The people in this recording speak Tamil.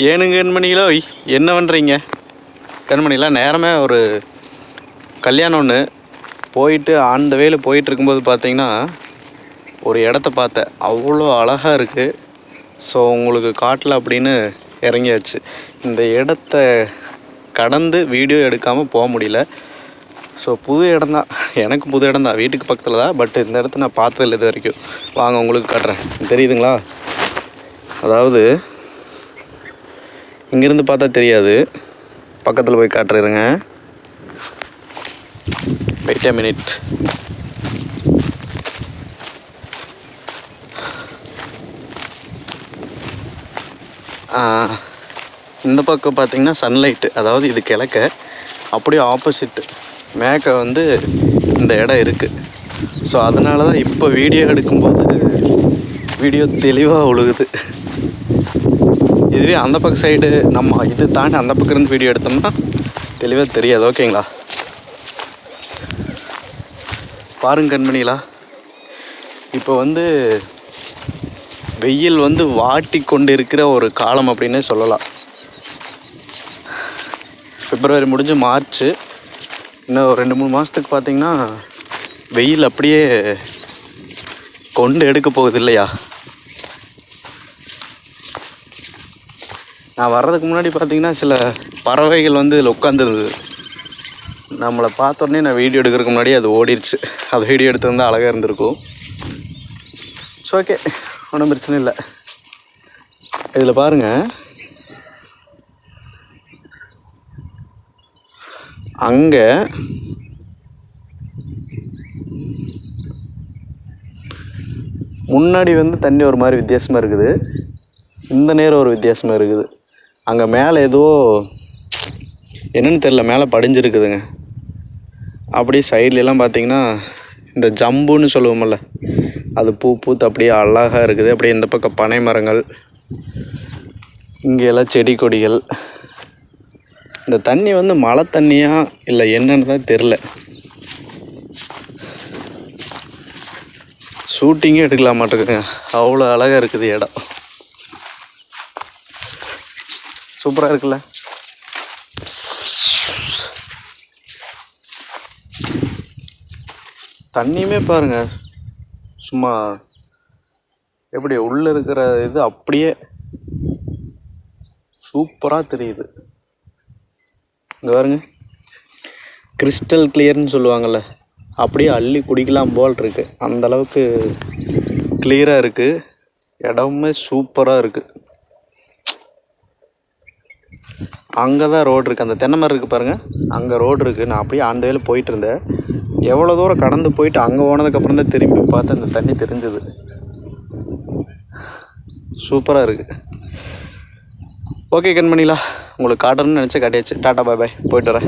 ஏனுங்க கண்மணிகளோ என்ன பண்ணுறீங்க கண்மணிலாம் நேரமே ஒரு கல்யாணம் ஒன்று போயிட்டு அந்த வேலை போயிட்டு இருக்கும்போது பார்த்தீங்கன்னா ஒரு இடத்த பார்த்தேன். அவ்வளோ அழகாக இருக்குது ஸோ உங்களுக்கு காட்டில் அப்படின்னு இறங்கியாச்சு. இந்த இடத்த கடந்து வீடியோ எடுக்காமல் போக முடியல. ஸோ புது இடம் தான் எனக்கு புது இடம் தான் வீட்டுக்கு பக்கத்தில் தான். பட் இந்த இடத்த நான் பார்த்ததில்ல இது வரைக்கும். வாங்க உங்களுக்கு காட்டுறேன். தெரியுதுங்களா? அதாவது இங்கேருந்து பார்த்தா தெரியாது. பக்கத்தில் போய் காட்டுறேருங்க. வெயிட் a மினிட் இந்த பக்கம் பார்த்தீங்கன்னா சன்லைட்டு அதாவது இது கிழக்க. அப்படியே ஆப்போசிட்டு மேக்க வந்து இந்த இடம் இருக்குது ஸோ அதனால தான் இப்போ வீடியோ எடுக்கும்போது வீடியோ தெளிவாக ஒழுகுது இதுவே அந்த பக்கம் சைடு நம்ம இது தாண்டி அந்த பக்கம் இருந்து வீடியோ எடுத்தோம்னா தெளிவாக தெரியாது. ஓகேங்களா பாருங்க கண்மணிகளா இப்போ வந்து வெயில் வந்து வாட்டி கொண்டு இருக்கிற ஒரு காலம் அப்படின்னே சொல்லலாம். பிப்ரவரி முடிஞ்சு மார்ச் இன்னும் ஒரு ரெண்டு மூணு மாதத்துக்கு பார்த்தீங்கன்னா வெயில் அப்படியே கொண்டு எடுக்க போகுது இல்லையா? நான் வர்றதுக்கு முன்னாடி பார்த்தீங்கன்னா சில பறவைகள் வந்து இதில் உட்காந்துருந்தது நம்மளை பார்த்தோன்னே நான் வீடியோ எடுக்கிறதுக்கு முன்னாடி அது ஓடிடுச்சு அது வீடியோ எடுத்திருந்தால் அழகாக இருந்திருக்கும். ஸோ ஓகே ஒன்றும் பிரச்சனை இல்லை. இதில் பாருங்கள் அங்கே முன்னாடி வந்து தண்ணி ஒரு மாதிரி வித்தியாசமாக இருக்குது. இந்த நேரம் ஒரு வித்தியாசமாக இருக்குது. அங்கே மேலே ஏதோ என்னன்னு தெரில மேலே படிஞ்சிருக்குதுங்க. அப்படியே சைட்லலாம் பார்த்தீங்கன்னா இந்த ஜம்புன்னு சொல்லுவோம்ல அது பூ பூத்து அப்படியே அழகாக இருக்குது. அப்படியே இந்த பக்கம் பனை மரங்கள் இங்கே எல்லாம் செடி கொடிகள். இந்த தண்ணி வந்து மழை தண்ணியா இல்லை என்னன்னு தான் தெரில ஷூட்டிங்கே எடுக்கலாம் மாட்டேங்குதுங்க அவ்வளோ அழகாக இருக்குது இடம். சூப்பராக இருக்குல்ல. தண்ணியுமே பாருங்க. சும்மா எப்படி உள்ளே இருக்கிற இது அப்படியே சூப்பராக தெரியுது. இங்கே பாருங்க. கிறிஸ்டல் கிளியர்னு சொல்லுவாங்கள்ல அப்படியே அள்ளி குடிக்கலாம் போல் இருக்கு. அந்த அளவுக்கு கிளியராக இருக்குது இடமுமே சூப்பராக இருக்குது அங்கே தான் ரோடு இருக்குது அந்த தென்னை மரம் இருக்குது பாருங்கள் அங்கே ரோடு இருக்குது நான் அப்படியே அந்த வேலை போயிட்டு இருந்தேன் எவ்வளோ தூரம் கடந்து போயிட்டு அங்கே போனதுக்கப்புறம் தான் திரும்பி பார்த்து அந்த தண்ணி தெரிஞ்சது. சூப்பராக இருக்குது ஓகே கண்மணிலா உங்களுக்கு காட்டணும்னு நினச்சா காட்டியாச்சு. டாட்டா பாய் பாய் போயிட்டு வரேன்.